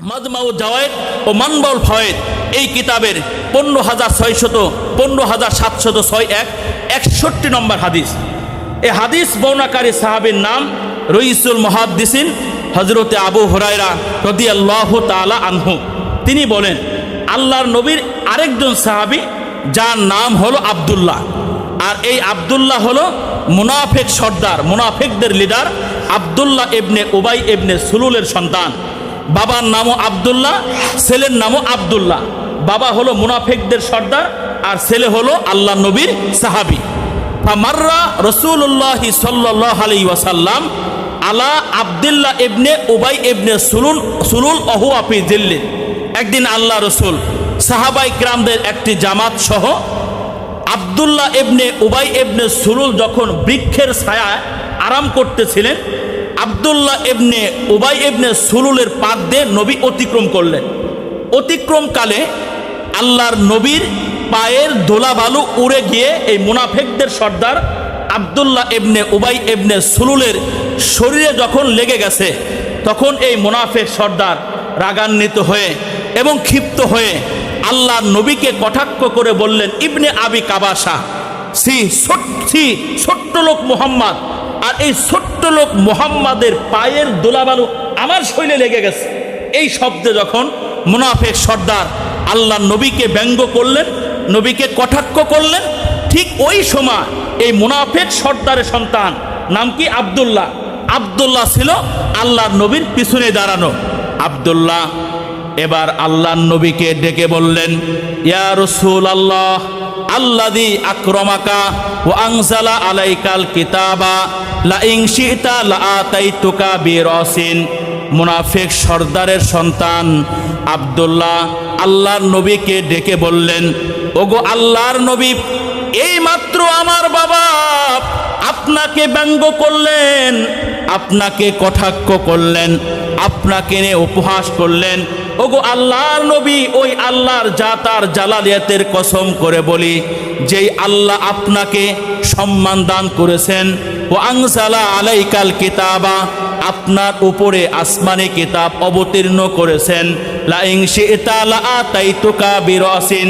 মাজমাউ জাওয়েদ ও মানবাউল ফয়েদ এই কিতাবের পনেরো হাজার ছয়শত, পনেরো হাজার সাতশত ছয় এক একষট্টি নম্বর হাদিস। এ হাদিস বর্ণাকারী সাহাবের নাম রইসুল মহাদ্দিসিন হজরতে আবু হরাইরা রদি আল্লাহ তালা আনহু। তিনি বলেন, আল্লাহর নবীর আরেকজন সাহাবি, যার নাম হলো আবদুল্লাহ। আর এই আবদুল্লাহ হলো মুনাফেক সর্দার, মুনাফেকদের লিডার আবদুল্লাহ এবনে উবাই এবনে সুলুলের সন্তান। বাবার নামও আবদুল্লাহ, ছেলের নামও আবদুল্লাহ। বাবা হলো মুনাফেকদের সর্দার, আর ছেলে হলো আল্লাহ নবীর সাহাবি। ফামাররা রসুল্লাহ সাল্লাহ আলী ওয়াসাল্লাম আলা আবদুল্লাহ এবনে উবাই এবনে সুলুল সুলুল অহু আপি দিল্লি একদিন আল্লাহ রসুল সাহাবাই ক্রামদের একটি জামাত সহ আবদুল্লাহ এবনে উবাই এবনে সুলুল যখন বৃক্ষের ছায়ায় আরাম করতেছিলেন আবদুল্লাহ এবনে ওবাই এবনে সুলুলের পাত দিয়ে নবী অতিক্রম করলেন। অতিক্রমকালে আল্লাহর নবীর পায়ের দোলা বালু উড়ে গিয়ে এই মুনাফেকদের সর্দার আবদুল্লাহ এবনে উবাই এবনে সুলুলের শরীরে যখন লেগে গেছে, তখন এই মুনাফেক সর্দার রাগান্বিত হয়ে এবং ক্ষিপ্ত হয়ে আল্লাহ নবীকে কটাক্ষ করে বললেন, ইবনে আবি কাবাসা, সি সি ছোট্ট লোক মোহাম্মদ আর এই ছোট্ট লোক মোহাম্মদের পায়ের দোলাবালু আমার শৈলে লেগে গেছে। এই শব্দে যখন মুনাফেক সর্দার আল্লাহ নবীকে ব্যঙ্গ করলেন, নবীকে কটাক্ষ করলেন, ঠিক ওই সময় এই মুনাফেক সর্দারের সন্তান, নাম কি? আবদুল্লাহ। আবদুল্লাহ ছিল আল্লাহর নবীর পিছনে দাঁড়ানো। আবদুল্লাহ এবার আল্লাহ নবীকে ডেকে বললেন, ইয়া রসুল আল্লাহ আল্লাদি আক্রমাকা ও আংসালা আলাইকাল কিতাবা লা ইংশিতা লা আতাইতুকা বিরসিন। মুনাফিক সর্দারের সন্তান আব্দুল্লাহ আল্লাহর নবীকে ডেকে বললেন, ওগো আল্লাহর নবী এই মাত্র আমার বাবা আপনাকে ব্যঙ্গ করলেন, আপনাকে কটাক্ষ করলেন, আপনাকে নিয়ে উপহাস করলেন ওগো আল্লাহর নবী ওই আল্লাহর জাতার জালালিয়াতের কসম করে বলি, যেই আল্লাহ আপনাকে সম্মান দান করেছেন, ও আংসালা আলাইকাল কিতাবা, আপনার উপরে আসমানি কিতাব অবতীর্ণ করেছেন লাইং শিতা আতাইতুকা বিরসিন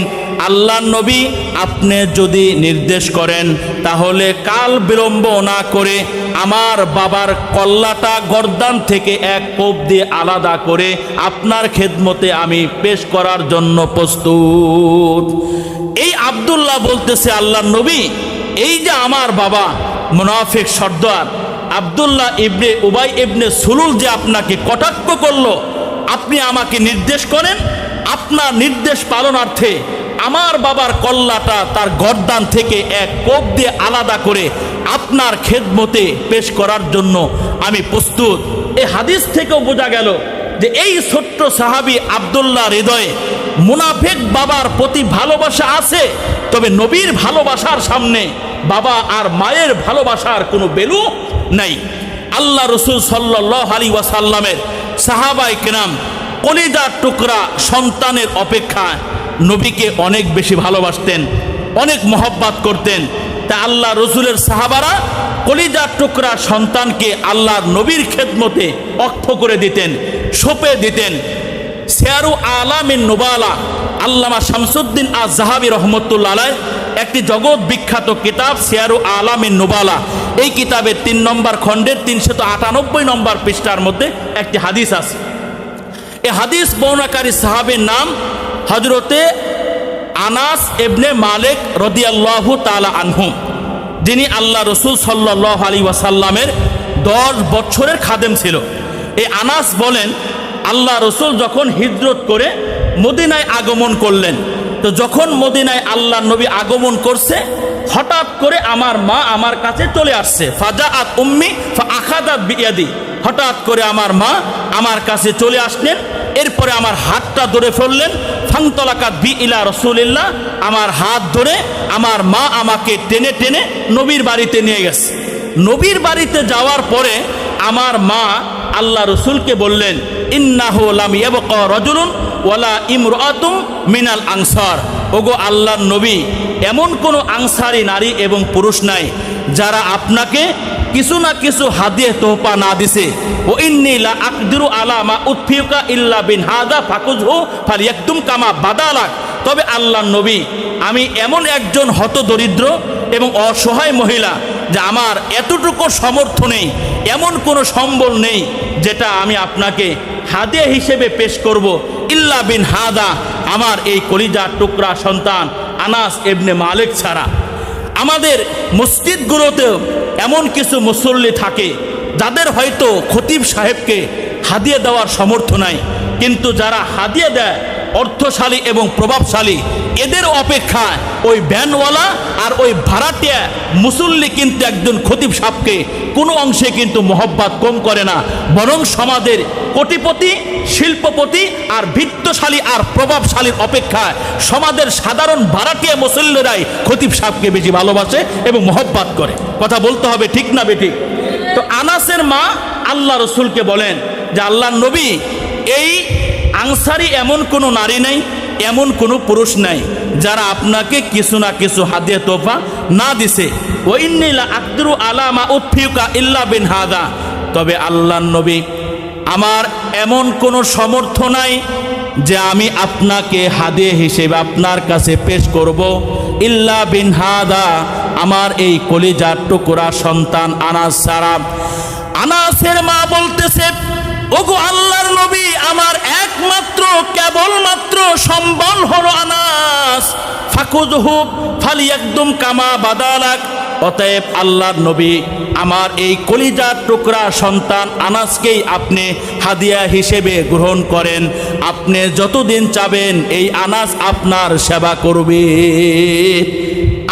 আল্লাহ নবী আপনি যদি নির্দেশ করেন, তাহলে কাল বিলম্ব না করে আমার বাবার কল্লাটা গর্দান থেকে এক কোপ দিয়ে আলাদা করে আপনার খেদমতে আমি পেশ করার জন্য প্রস্তুত। এই আবদুল্লাহ বলতেছে, আল্লাহ নবী, এই যে আমার বাবা মুনাফিক সর্দার আবদুল্লাহ ইবনে উবাই ইবনে সুলুল যে আপনাকে কটাক্ষ করল, আপনি আমাকে নির্দেশ করেন, আপনার নির্দেশ পালনার্থে আমার বাবার কল্লাটা তার গর্দান থেকে এক কোপ দিয়ে আলাদা করে আপনার খেদমতে পেশ করার জন্য আমি প্রস্তুত। এ হাদিস থেকেও বোঝা গেল যে এই ছোট্ট সাহাবি আবদুল্লাহ হৃদয়ে মুনাফেক বাবার প্রতি ভালোবাসা আছে, তবে নবীর ভালোবাসার সামনে বাবা আর মায়ের ভালোবাসার কোনো বেলু নেই। আল্লাহ রসুল সাল্লাহ আলী ওয়াসাল্লামের সাহাবাই কেনাম কলিজার টুকরা সন্তানের অপেক্ষা নবীকে অনেক বেশি ভালোবাসতেন, অনেক মহব্বাত করতেন। তা আল্লাহ রসুলের সাহাবারা কলিজার টুকরা সন্তানকে আল্লাহর নবীর খেদমতে অক্ষ করে দিতেন, সোপে দিতেন। শেয়ারু আলামিন নোবালা আল্লামা শামসুদ্দিন আজ জাহাবি রহমতুল্লা আলাই একটি জগৎ বিখ্যাত কিতাব শেয়ারু আলামিন নোবালা। এই কিতাবের তিন নম্বর খণ্ডের তিনশত আটানব্বই নম্বর পৃষ্ঠার মধ্যে একটি হাদিস আছে। এ হাদিস বর্ণাকারী সাহাবের নাম হজরতে আনাস এবনে মালিক রদিয়াল্লাহু তালা আনহুম, যিনি আল্লাহ রসুল সাল্লাহ আলী ওয়াসাল্লামের দশ বছরের খাদেম ছিল। এই আনাস বলেন, আল্লাহ রসুল যখন হিজরত করে মদিনায় আগমন করলেন, তো যখন মদিনায় আল্লাহ নবী আগমন করছে, হঠাৎ করে আমার মা আমার কাছে চলে আসছে। ফাজা আত উম্মি আখাদাত বিয়াদি। হঠাৎ করে আমার মা আমার কাছে চলে আসলেন এরপরে আমার হাতটা ধরে ফেললেন ফাংতলাকাত বি ইলা রসুলিল্লাহ, আমার হাত ধরে আমার মা আমাকে টেনে টেনে নবীর বাড়িতে নিয়ে গেছে। নবীর বাড়িতে যাওয়ার পরে আমার মা আল্লাহ রসুলকে বললেন রাজুলুন ওয়ালা ইমরাতুম মিনাল আনসার। ওগো আল্লাহর নবী, এমন কোনো আনসারি নারী এবং পুরুষ নাই, যারা আপনাকে কিছু না কিছু হাদিয়ে তোহপা না দিছে। ও ইন্নিলা আকদিরু আলামা উৎফিকা ইল্লা বিন হাদা ফাকুজহু একদম কামা বাদালাক। তবে আল্লাহ নবী, আমি এমন একজন হত দরিদ্র এবং অসহায় মহিলা যে আমার এতটুকু সমর্থ নেই, এমন কোনো সম্বল নেই যেটা আমি আপনাকে হাদিয়া হিসেবে পেশ করব। ইল্লা বিন হাদা, আমার এই কলিজার টুকরা সন্তান আনাস এবনে মালিক ছাড়া। আমাদের মসজিদগুলোতেও এমন কিছু মুসল্লি থাকে, যাদের হয়তো খতিব সাহেবকে হাদিয়ে দেওয়ার সামর্থ্য নাই। কিন্তু যারা হাদিয়ে দেয়, অর্থশালী এবং প্রভাবশালী, এদের অপেক্ষায় ওই ব্যানওয়ালা আর ওই ভাড়াটিয়া মুসল্লি কিন্তু একজন খতিব সাহেবকে কোনো অংশে কিন্তু মহব্বত কম করে না, বরং সমাজের কোটিপতি, শিল্পপতি আর ভিত্তশালী আর প্রভাবশালীর অপেক্ষায় সমাজের সাধারণ ভাড়াটিয়া মুসল্লিরাই খতিব সাহেবকে বেশি ভালোবাসে এবং মহব্বত করে। কথা বলতে হবে ঠিক না বেঠিক? তো আনাসের মা আল্লাহ রসুলকে বলেন যে, আল্লাহ নবী, এই আনসারি এমন কোনো নারী নাই, এমন কোনো পুরুষ নাই, যারা আপনাকে কিছু না কিছু হাদিয়া তোফা না দিছে। ওইন্নিলা আকদরু আলামা উৎফিউকা ইল্লা বিন হাদা। তবে আল্লাহ নবী আমার এমন কোনো সমর্থ নাই যে আমি আপনাকে হাদিয়ে হিসেবে আপনার কাছে পেশ করব। ইল্লা বিন হাদা, আমার এই কলিজার টুকরা সন্তান আনাস সারা আনাসের মা বলতেছে, ওগো আল্লাহর নবী, আমার একমাত্র, কেবলমাত্র সম্বল হলো আনাস। ফাকুজহু ফালি একদম কামা বাদালাক। অতএব আল্লাহর নবী আমার এই কলিজার টুকরা সন্তান আনাসকেই আপনি হাদিয়া হিসেবে গ্রহণ করেন। আপনি যতদিন চাবেন এই আনাস আপনার সেবা করবে।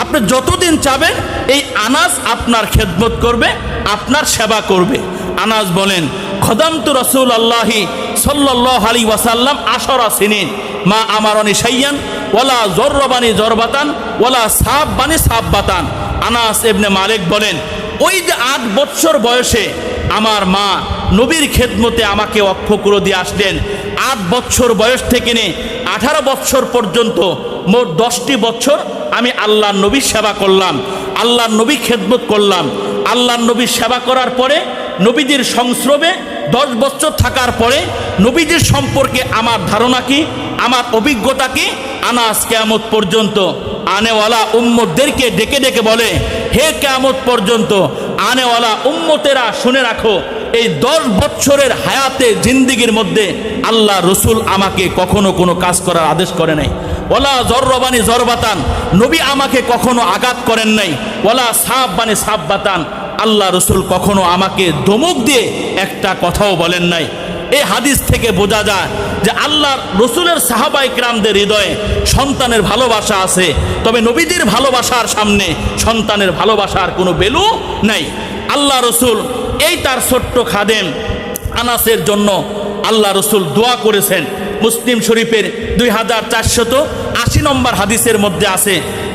আপনি যতদিন চাবেন এই আনাস আপনার খেদমত করবে, আপনার সেবা করবে। আনাস বলেন, খদামতু রসুল আল্লাহি সাল্লাহ আলী ওয়াসাল্লাম আশরা সিনিন। মা আমারনি সাইয়ান ওলা জর্রবানি জরবাতান ওলা সাব বানি সাব বাতান আনাস এবনে মালিক বলেন ওই যে আট বৎসর বয়সে আমার মা নবীর খেদমতে আমাকে অক্ষকুলো দিয়ে আসলেন। আট বৎসর বয়স থেকে নিয়ে আঠারো বৎসর পর্যন্ত মোট দশটি বছর আমি আল্লাহ নবীর সেবা করলাম আল্লাহ নবী খেদমত করলাম। আল্লাহ নবীর সেবা করার পরে নবীদের সংস্রবে দশ বছর থাকার পরে নবীদের সম্পর্কে আমার ধারণা কি, আমার অভিজ্ঞতা কি? আনাস কেয়ামত পর্যন্ত আনেওয়ালা উম্মতদেরকে ডেকে ডেকে বলে হে কেয়ামত পর্যন্ত আনেওয়ালা উম্মতেরা শুনে রাখো, এই দশ বছরের হায়াতে জিন্দিগির মধ্যে আল্লাহ রসুল আমাকে কখনো কোনো কাজ করার আদেশ করে নাই। ওলা জর্রবানি জরবাতান, নবী আমাকে কখনো আঘাত করেন নাই। ওলা সাপ বানি আল্লাহ রসুল কখনো আমাকে ধমক দিয়ে একটা কথাও বলেন নাই। এই হাদিস থেকে বোঝা যায় যে আল্লাহর রসুলের সাহাবাই ক্রামদের হৃদয়ে সন্তানের ভালোবাসা আছে। তবে নবীদের ভালোবাসার সামনে সন্তানের ভালোবাসার কোনো বেলু নাই। আল্লাহ রসুল এই তার ছোট্ট খাদেম আনাসের জন্য আল্লাহ রসুল দোয়া করেছেন। মুসলিম শরীফের দুই হাজার চারশত আশি নম্বর হাদিসের মধ্যে আছে।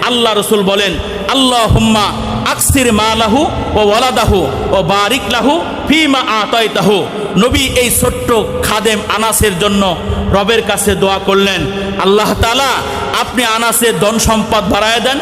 আল্লাহ রসুল বলেন আল্লাহ হুম্মা আকসির মা লাহু ও ওয়ালাদাহু ও বারিক লাহু ফি মা আতয়তাহু নবী এই ছোট্ট খাদেম আনাসের জন্য রবের কাছে দোয়া করলেন। আল্লাহ তালা আপনি আনাসের ধন সম্পদ বাড়ায় দেন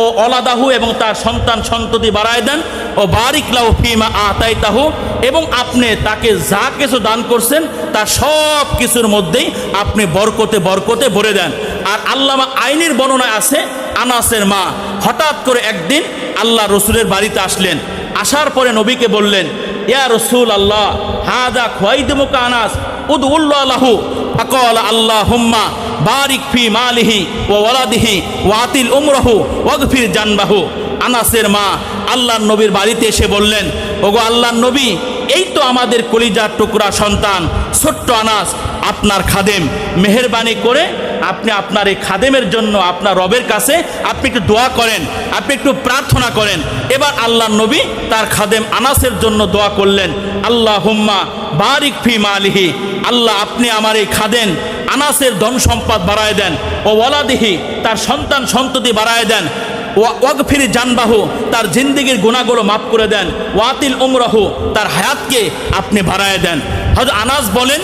ও অলাদাহু এবং তার সন্তান সন্ততি বাড়ায় দেন ও বারিকলাহু ফিমা আতাইতাহু এবং আপনি তাকে যা কিছু দান করছেন, তা সব কিছুর মধ্যেই আপনি বরকতে বরকতে ভরে দেন। আর আল্লামা আইনের বর্ণনায় আছে, আনাসের মা হঠাৎ করে একদিন আল্লাহ রসুলের বাড়িতে আসলেন। আসার পরে নবীকে বললেন, ইয়া রসুল আল্লাহ হা হাদা খোয়াইদমুকা আনাস উদ উল্লাহু ফকল আল্লাহ হুম্মা বারিক ফি মালিহি ও ওয়ালাদিহি ওয়াতিল উমরহু ওয়াগফির জানবাহু। আনাসের মা আল্লাহ নবীর বাড়িতে এসে বললেন, ওগো আল্লাহ নবী, এই তো আমাদের কলিজার টুকরা সন্তান, ছোট্ট আনাস, আপনার খাদেম। মেহরবানি করে আপনি আপনার এই খাদেমের জন্য, আপনার রবের কাছে আপনি একটু দোয়া করেন, আপনি একটু প্রার্থনা করেন। এবার আল্লাহ নবী তার খাদেম আনাসের জন্য দোয়া করলেন আল্লাহ হুম্মা বারিক ফি মালিহি, আল্লাহ আপনি আমার এই খাদেন আনাসের ধন সম্পদ বাড়ায় দেন, ও ওয়ালাদিহি তার সন্তান সন্ততি বাড়ায় দেন ওয়াগফির জানবাহু তার জিন্দিগির গুণাগুলো মাফ করে দেন, ওয়াতিল উমরাহু তার হায়াতকে আপনি বাড়ায় দেন। হয়তো আনাস বলেন,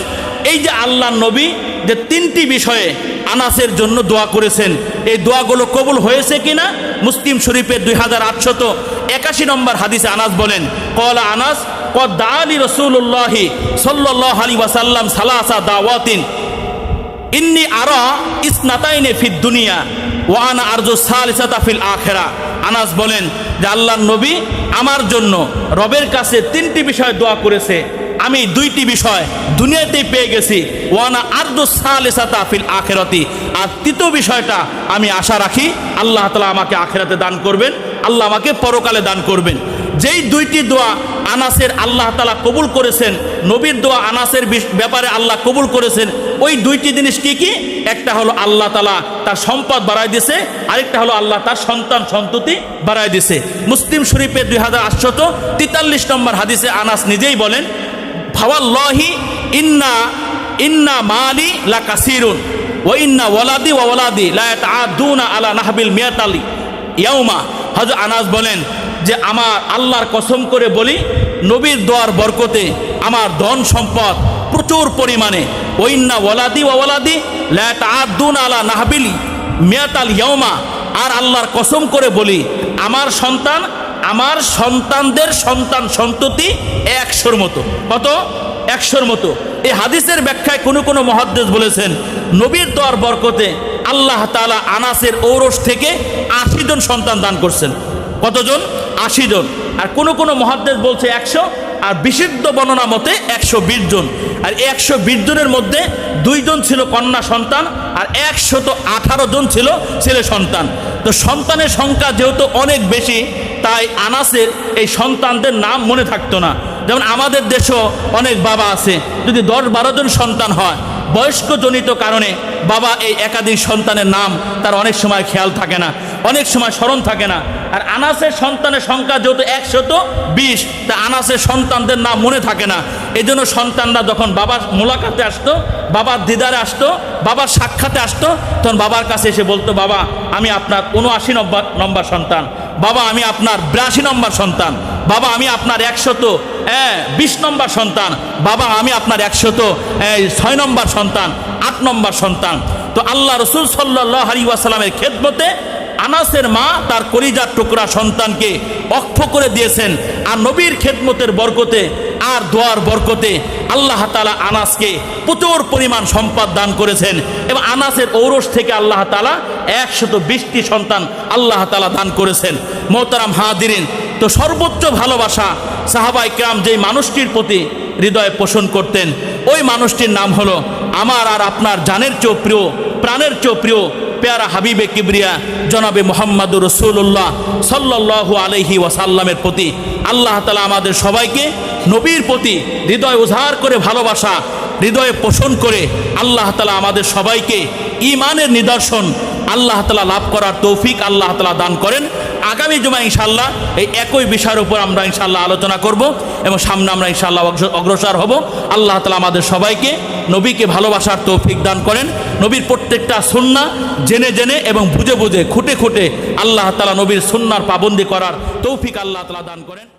এই যে আল্লাহ নবী যে তিনটি বিষয়ে আনাসের জন্য দোয়া করেছেন। এই দোয়াগুলো কবুল হয়েছে কিনা? মুসলিম শরীফের দুই হাজার আটশত একাশি নম্বর হাদিসে আনাস বলেন, কলা আনাস কদালি রসুল্লাহি সাল্লাহ আলী ওয়াসাল্লাম সালাসা দাওয়াতিন, ইন্নি আরা ইসনাতাইনে ফিদ দুনিয়া ওয়ানা আরজু সালিসাতা ফিল আখেরা। আনাস বলেন যে, আল্লাহর নবী আমার জন্য রবের কাছে তিনটি বিষয় দোয়া করেছে আমি দুইটি বিষয় দুনিয়াতেই পেয়ে গেছি। ওয়ানা আর্দু সালিসাতা ফিল আখেরাতি। আর তৃতীয় বিষয়টা আমি আশা রাখি, আল্লাহ তালা আমাকে আখেরাতে দান করবেন, আল্লাহ আমাকে পরকালে দান করবেন। যেই দুইটি দোয়া আনাসের আল্লাহ তালা কবুল করেছেন, নবীর দোয়া আনাসের ব্যাপারে আল্লাহ কবুল করেছেন, ওই দুইটি জিনিস কি কি? একটা হলো আল্লাহ তালা তার সম্পদ বাড়ায় দিছে আরেকটা হলো আল্লাহ তার সন্তান সন্ততি বাড়ায় দিছে মুসলিম শরীফের দুই হাজার আটশত তেতাল্লিশ নম্বর হাদিসে আনাস নিজেই বলেন ভাওয়াল্লাহি ইন্না ইন্না মালি লা কাসিরুন ও ইন্না ওয়ালাদি ওয়া ওয়ালাদি লা ইয়াতাআদুনা আলা নাহবিল মিয়াতালি ইয়াউমা। হযরত আনাস বলেন যে, আমার আল্লাহর কসম করে বলি, নবীর দোয়ার বরকতে আমার ধন সম্পদ প্রচুর পরিমাণে। ওইন্না ওয়ালাদি ওয়া ওয়ালাদি লা ইয়াতাআদুনা আলা নাহবিল মিয়াতাল ইয়াউমা। আর আল্লাহর কসম করে বলি, আমার সন্তান আমার সন্তানদের সন্তান সন্ততি একশোর মতো। কত? একশোর মতো। এই হাদিসের ব্যাখ্যায় কোনো কোনো মহাদ্দেশ বলেছেন, নবীর দোয়ার বরকতে আল্লাহ তালা আনাসের ঔরস থেকে আশি জন সন্তান দান করছেন। কতজন? আশি জন। আর কোনো কোনো মহাদ্দেশ বলছে একশো, আর বিশুদ্ধ বর্ণনা মতে একশো বিশ জন। আর একশো বিশ জনের মধ্যে দুইজন ছিল কন্যা সন্তান, আর একশত আঠারো জন ছিল ছেলে সন্তান। তো সন্তানের সংখ্যা যেহেতু অনেক বেশি, তাই আনাসের এই সন্তানদের নাম মনে থাকতো না। যেমন আমাদের দেশেও অনেক বাবা আছে, যদি দশ বারো জন সন্তান হয় বয়স্কজনিত কারণে বাবা এই একাধিক সন্তানের নাম তার অনেক সময় খেয়াল থাকে না, অনেক সময় স্মরণ থাকে না। আর আনাসের সন্তানের সংখ্যা যেহেতু একশত বিশ, তা আনাসের সন্তানদের নাম মনে থাকে না। এই জন্য সন্তানরা যখন বাবার মোলাকাতে আসতো, বাবার দিদারে আসতো, বাবার সাক্ষাতে আসতো, তখন বাবার কাছে এসে বলতো, বাবা, আমি আপনার উনআশি নম্বর নম্বর সন্তান। বাবা, আমি আপনার বিরাশি নম্বর সন্তান। বাবা, আমি আপনার একশত হ্যাঁ বিশ নম্বর সন্তান। বাবা, আমি আপনার একশত ছয় নম্বর সন্তান, আট নম্বর সন্তান। তো আল্লাহ রসুল সাল্লাহ আলী খেদমতে আনাসের মা তার করিজার টুকরা সন্তানকে অক্ষ করে দিয়েছেন। আর নবীর খেদমতের বরকতে আর দোয়ার বরকতে আল্লাহ তালা আনাসকে প্রচুর পরিমাণ সম্পদ দান করেছেন। এবং আনাসের ঔরস থেকে আল্লাহ তালা একশত বিশটি সন্তান আল্লাহ তালা দান করেছেন। মোহতারাম হাদিরিন তো সর্বোচ্চ ভালোবাসা সাহাবা ইকরাম যেই মানুষটির প্রতি হৃদয়ে পোষণ করতেন, ওই মানুষটির নাম হলো আমার আর আপনার জানের চেয়েও প্রিয়, প্রাণের চেয়েও প্রিয় পেয়ারা হাবিবে কিবরিয়া জনাবে মোহাম্মদুর রসুল্লাহ সাল্লাহ আলহি ওয়াসাল্লামের প্রতি। আল্লাহ তালা আমাদের সবাইকে নবীর প্রতি হৃদয় উজাড় করে ভালোবাসা, হৃদয়ে পোষণ করে আল্লাহ তালা আমাদের সবাইকে ইমানের নিদর্শন আল্লাহ তালা লাভ করার তৌফিক আল্লাহ তালা দান করেন। আগামী জুমা ইনশাল্লাহ এই একই বিষয়ের উপর আমরা ইনশাল্লাহ আলোচনা করব এবং সামনে আমরা ইনশাল্লাহ অগ্রসর হব। আল্লাহ তালা আমাদের সবাইকে, নবীকে ভালোবাসার তৌফিক দান করেন। নবীর প্রত্যেকটা সুন্না জেনে জেনে এবং বুঝে বুঝে, খুঁটে খুঁটে আল্লাহ তালা নবীর সুন্নার পাবন্দি করার তৌফিক আল্লাহ তালা দান করেন।